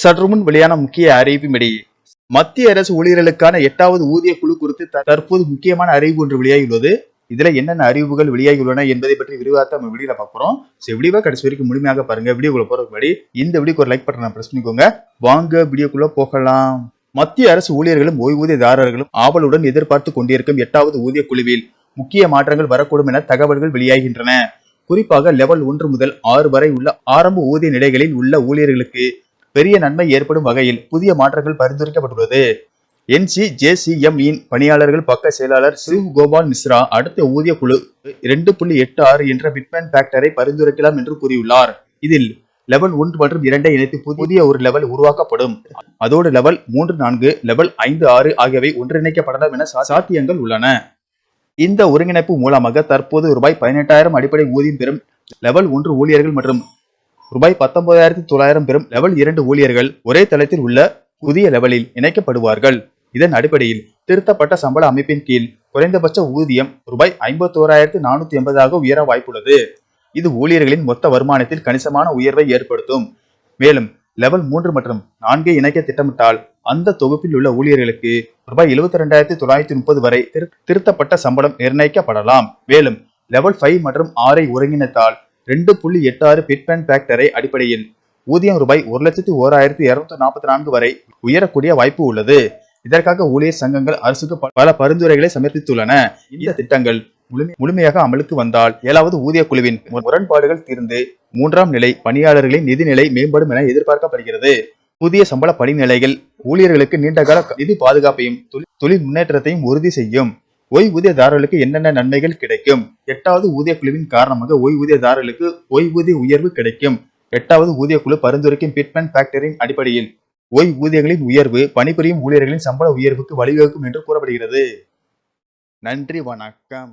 சற்றுமுன் வெளியான முக்கிய அறிவிப்பின்படி மத்திய அரசு ஊழியர்களுக்கான எட்டாவது ஊதிய குழு குறித்து தற்போது முக்கியமான அறிவு ஒன்று வெளியாகியுள்ளது. இதுல என்னென்ன அறிவுகள் வெளியாகியுள்ளன என்பதை பற்றி விரிவாக நம்ம வீடியோல பார்க்குறோம் சரி வீடியோ கடைசி வரைக்கும் முழுமையாக பாருங்க. வீடியோக்குள்ள போறதுக்கு முன்னாடி இந்த வீடியோக்கு ஒரு லைக் பட்டனை பிரஸ் பண்ணிக்கோங்க. வாங்க வீடியோக்குள்ள போகலாம். மத்திய அரசு ஊழியர்களும் ஓய்வூதியதாரர்களும் ஆவலுடன் எதிர்பார்த்து கொண்டிருக்கும் எட்டாவது ஊதிய குழுவில் முக்கிய மாற்றங்கள் வரக்கூடும் என தகவல்கள் வெளியாகின்றன. குறிப்பாக லெவல் ஒன்று முதல் ஆறு வரை உள்ள ஆரம்ப ஊதிய நிலைகளில் உள்ள ஊழியர்களுக்கு பெரிய நன்மை ஏற்படும் வகையில் புதிய மாற்றங்கள் பரிந்துரைக்கப்பட்டுள்ளது. என்சி ஜேசிஎம் இன் பணியாளர்கள் பக்க செயலாளர் சிவ் கோபால் மிஸ்ரா அடுத்த ஊதிய குழு இரண்டு புள்ளி எட்டு ஆறு என்ற பிட்மேன் ஃபேக்டரை பரிந்துரைக்கலாம் என்று கூறியுள்ளார். இதில் லெவல் ஒன்று மற்றும் இரண்டை இணைத்து புதிய ஒரு லெவல் உருவாக்கப்படும். அதோடு லெவல் மூன்று நான்கு லெவல் ஐந்து ஆறு ஆகியவை ஒன்றிணைக்கப்படலாம் என சாத்தியங்கள் உள்ளன. இந்த ஒருங்கிணைப்பு மூலமாக தற்போது ரூபாய் பதினெட்டாயிரம் அடிப்படை ஊதியம் பெறும் லெவல் ஒன்று ஊழியர்கள் மற்றும் ரூபாய் பத்தொன்பதாயிரத்தி தொள்ளாயிரம் பெறும் லெவல் இரண்டு ஊழியர்கள் ஒரே தளத்தில் உள்ள புதிய லெவலில் இணைக்கப்படுவார்கள். இதன் அடிப்படையில் திருத்தப்பட்ட சம்பள அமைப்பின் கீழ் குறைந்தபட்ச ஊதியம் ரூபாய் ஐம்பத்தோராயிரத்து நானூத்தி எண்பதாக உயர வாய்ப்புள்ளது. இது ஊழியர்களின் மொத்த வருமானத்தில் கணிசமான உயர்வை ஏற்படுத்தும். மேலும் லெவல் மூன்று மற்றும் நான்கை இணைக்க திட்டமிட்டால் அந்த தொகுப்பில் உள்ள ஊழியர்களுக்கு ரூபாய் எழுபத்தி ரெண்டாயிரத்தி தொள்ளாயிரத்தி முப்பது வரை திரு- திருத்தப்பட்ட சம்பளம் நிர்ணயிக்கப்படலாம். மேலும் லெவல் ஃபைவ் மற்றும் ஆறை ஒருங்கிணைத்தால் ரெண்டு புள்ளி எட்டு ஆறு பிட்பேன் ஃபேக்டரை அடிப்படையில் ஊதியம் ரூபாய் ஒரு லட்சத்தி ஓராயிரத்தி இருநூத்தி நாற்பத்தி நான்கு வரை உயரக்கூடிய வாய்ப்பு உள்ளது. இதற்காக ஊழியர் சங்கங்கள் அரசுக்கு பல பரிந்துரைகளை சமர்ப்பித்துள்ளன. இந்த திட்டங்கள் முழுமையாக அமலுக்கு வந்தால் ஏழாவது ஊதிய குழுவின் முரண்பாடுகள் தீர்ந்து மூன்றாம் நிலை பணியாளர்களின் நிதிநிலை மேம்படும் என எதிர்பார்க்கப்படுகிறது. புதிய சம்பள படிநிலைகள் ஊழியர்களுக்கு நீண்டகால நிதி பாதுகாப்பையும் தொழில் முன்னேற்றத்தையும் உறுதி செய்யும். ஓய்வூதியதாரர்களுக்கு என்னென்ன நன்மைகள் கிடைக்கும்? எட்டாவது ஊதிய குழுவின் காரணமாக ஓய்வூதியதாரர்களுக்கு ஓய்வூதிய உயர்வு கிடைக்கும். எட்டாவது ஊதிய குழு பரிந்துரைக்கும் பிட்மேன் ஃபேக்டரின் அடிப்படையில் ஓய்வூதியங்களின் உயர்வு பணிபுரியும் ஊழியர்களின் சம்பள உயர்வுக்கு வழிவகுக்கும் என்று கூறப்படுகிறது. நன்றி வணக்கம்.